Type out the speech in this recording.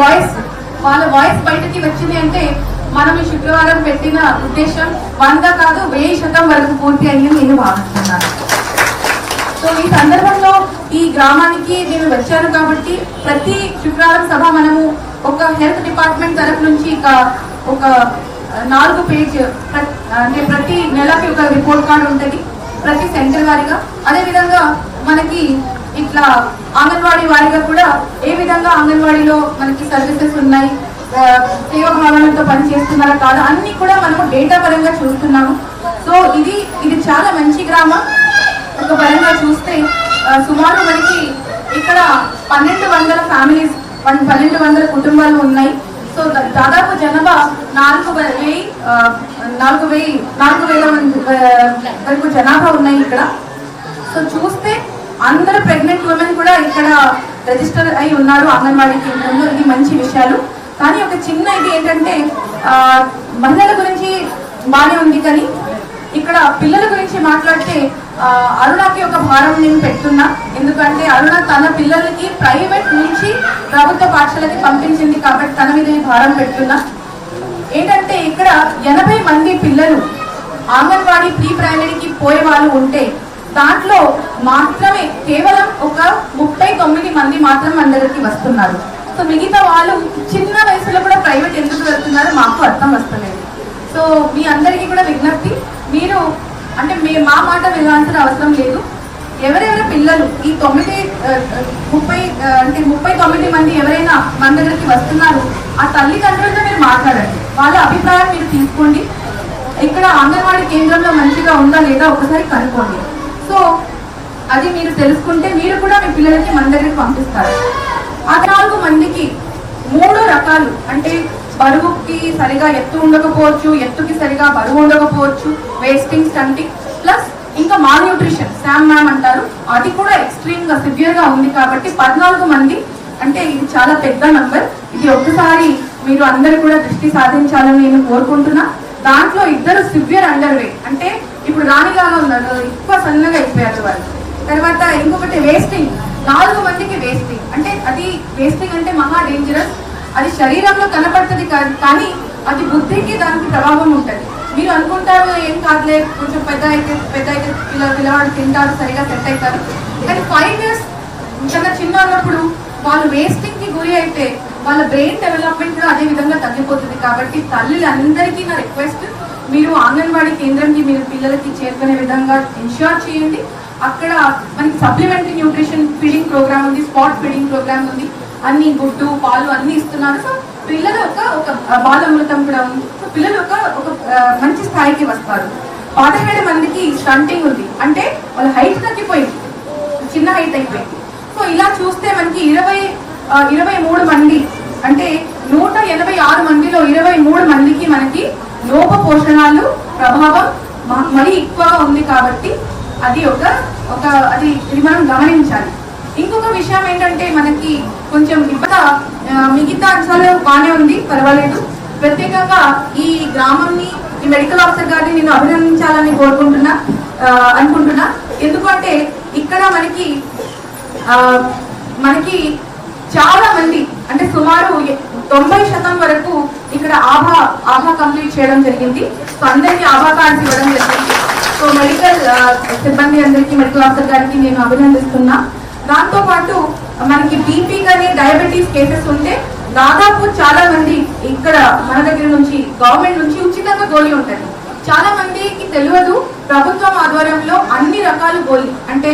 Voice వాళ్ళ voice బయటకి వచ్చింది అంటే మనం ఈ శుక్రవారం పెట్టిన ఉద్దేశం వంద కాదు వెయ్యి శాతం వరకు పూర్తి అయ్యింది నేను భావిస్తున్నాను. సో ఈ సందర్భంలో ఈ గ్రామానికి నేను వచ్చాను కాబట్టి ప్రతి శుక్రవారం సభ మనము ఒక హెల్త్ డిపార్ట్మెంట్ తరఫు నుంచి ఇక ఒక నాలుగు పేజ్ అంటే ప్రతి నెలకి ఒక రిపోర్ట్ కార్డు ఉంటుంది. ప్రతి సెంటర్ వారిగా. అదేవిధంగా మనకి ఇట్లా అంగన్వాడీ వారిగా కూడా ఏ విధంగా అంగన్వాడీలో మనకి సర్వీసెస్ ఉన్నాయి ఆ, సేవ భావనతో పని కాదా అన్ని కూడా మనము డేటా పరంగా చూస్తున్నాము. సో ఇది ఇది చాలా మంచి గ్రామం. ఒక పరంగా చూస్తే సుమారు మనకి ఇక్కడ పన్నెండు వందల ఫ్యామిలీస్ వన్- పన్నెండు వందల కుటుంబాలు ఉన్నాయి. సో దాదాపు జనాభా నాలుగు వెయ్యి నాలుగు వెయ్యి నాలుగు వేల మంది వరకు జనాభా ఉన్నాయి ఇక్కడ. సో చూస్తే అందరు ప్రెగ్నెంట్ ఉమెన్ కూడా ఇక్కడ రిజిస్టర్ అయి ఉన్నారు అంగన్వాడీ కేంద్రంలో ఇది మంచి విషయాలు. కానీ ఒక చిన్న ఇది ఏంటంటే మహిళల గురించి బాగానే ఉంది కానీ ఇక్కడ పిల్లల గురించి మాట్లాడితే అరుణకి ఒక భారం నేను పెడుతున్నా. ఎందుకంటే అరుణ తన పిల్లలకి ప్రైవేట్ నుంచి ప్రభుత్వ పాఠశాలకి పంపించింది కాబట్టి తన మీద భారం పెడుతున్నా. ఏంటంటే ఇక్కడ ఎనభై మంది పిల్లలు అంగన్వాడీ ప్రీ ప్రైమరీకి పోయే వాళ్ళు ఉంటే దాంట్లో మాత్రమే కేవలం ఒక ముప్పై తొమ్మిది మంది మాత్రం మన దగ్గరికి వస్తున్నారు. సో మిగతా వాళ్ళు చిన్న వయసులో కూడా ప్రైవేట్ ఎందుకు వెళ్తున్నారో మాకు అర్థం వస్తలేదు. సో మీ అందరికీ కూడా విజ్ఞప్తి మీరు అంటే మీ మా మాట వినాల్సిన అవసరం లేదు. ఎవరెవరి పిల్లలు ఈ తొమ్మిది ముప్పై అంటే ముప్పై తొమ్మిది మంది ఎవరైనా మన దగ్గరికి వస్తున్నారు ఆ తల్లిదండ్రులతో మీరు మాట్లాడండి. వాళ్ళ అభిప్రాయం మీరు తీసుకోండి. ఇక్కడ అంగన్వాడీ కేంద్రంలో మంచిగా ఉందా లేదా ఒకసారి కనుక్కోండి. సో అది మీరు తెలుసుకుంటే మీరు కూడా మీ పిల్లలకి మన దగ్గరికి పంపిస్తారు. ఆ నాలుగు మందికి మూడు రకాలు. అంటే బరువుకి సరిగా ఎత్తు ఉండకపోవచ్చు ఎత్తుకి సరిగా బరువు ఉండకపోవచ్చు వేస్టింగ్ స్టంటింగ్ ప్లస్ ఇంకా మాల్ న్యూట్రిషన్ శామ్ మ్యామ్ అంటారు. అది కూడా ఎక్స్ట్రీమ్గా సివియర్గా ఉంది కాబట్టి పద్నాలుగు మంది అంటే ఇది చాలా పెద్ద నంబర్ ఇది ఒక్కసారి మీరు అందరు కూడా దృష్టి సాధించాలని నేను కోరుకుంటున్నా. దాంట్లో ఇద్దరు సివియర్ అండర్ వే అంటే ఇప్పుడు రాణిలాగా ఉన్నారు ఎక్కువ సన్నగా అయిపోయారు వాళ్ళు. తర్వాత ఇంకొకటి వేస్టింగ్ నాలుగు మందికి వేస్టింగ్ అంటే అది వేస్టింగ్ అంటే మహా డేంజరస్ అది శరీరంలో కనపడుతుంది కా- కానీ అది బుద్ధికి దానికి ప్రభావం ఉంటుంది. మీరు అనుకుంటారు ఏం కాదులే కొంచెం పెద్ద అయితే పెద్ద అయితే పిల్ల పిల్లవాడు తింటారు సరిగా సెట్ అవుతారు కానీ ఫైవ్ ఇయర్స్ ఇంకా చిన్న ఉన్నప్పుడు వాళ్ళు వేస్టింగ్కి గురి అయితే వాళ్ళ బ్రెయిన్ డెవలప్మెంట్ కూడా అదే విధంగా తగ్గిపోతుంది. కాబట్టి తల్లులందరికీ నా రిక్వెస్ట్ మీరు అంగన్వాడీ కేంద్రంకి మీరు పిల్లలకి చేరుకునే విధంగా ఇన్షూర్ చేయండి. అక్కడ మనకి సప్లిమెంటరీ న్యూట్రిషన్ ఫీడింగ్ ప్రోగ్రామ్ ఉంది స్పాట్ ఫీడింగ్ ప్రోగ్రామ్ ఉంది. అన్ని గుడ్డు పాలు అన్ని ఇస్తున్నారు సో పిల్లలు ఒక ఒక బాలమృతం కూడా ఉంది. సో పిల్లలు ఒక ఒక మంచి స్థాయికి వస్తారు. పాతవేడ మందికి స్టంటింగ్ ఉంది. అంటే వాళ్ళ హైట్ తగ్గిపోయింది. చిన్న హైట్ అయిపోయింది. సో ఇలా చూస్తే మనకి ఇరవై ఇరవై మూడు మంది అంటే నూట ఎనభై ఆరు మందిలో ఇరవై మూడు మందికి మనకి లోప పోషణాలు ప్రభావం మరీ ఎక్కువగా ఉంది కాబట్టి అది ఒక ఒక అది ఇది మనం గమనించాలి. ఇంకొక విషయం ఏంటంటే మనకి కొంచెం ఇప్పట మిగతా అంశాలు బాగానే ఉంది పర్వాలేదు. ప్రత్యేకంగా ఈ గ్రామంని ఈ మెడికల్ ఆఫీసర్ గారిని నేను అభినందించాలని కోరుకుంటున్నా అనుకుంటున్నా. ఎందుకంటే ఇక్కడ మనకి మనకి చాలా మంది అంటే సుమారు తొంభై శాతం వరకు ఇక్కడ ఆభా ఆభా కంప్లీట్ చేయడం జరిగింది. సో అందరికీ ఆభా కార్డ్స్ ఇవ్వడం జరిగింది. సో మెడికల్ సిబ్బంది అందరికీ మెడికల్ ఆఫీసర్ గారికి నేను అభినందిస్తున్నా. దాంతోపాటు మనకి బీపీ కానీ డయాబెటీస్ కేసెస్ ఉంటే దాదాపు చాలా మంది ఇక్కడ మన దగ్గర నుంచి గవర్నమెంట్ నుంచి ఉచితంగా గోళీ ఉంటుంది చాలా మందికి తెలియదు ప్రభుత్వం ఆధ్వర్యంలో అన్ని రకాల గోళీ అంటే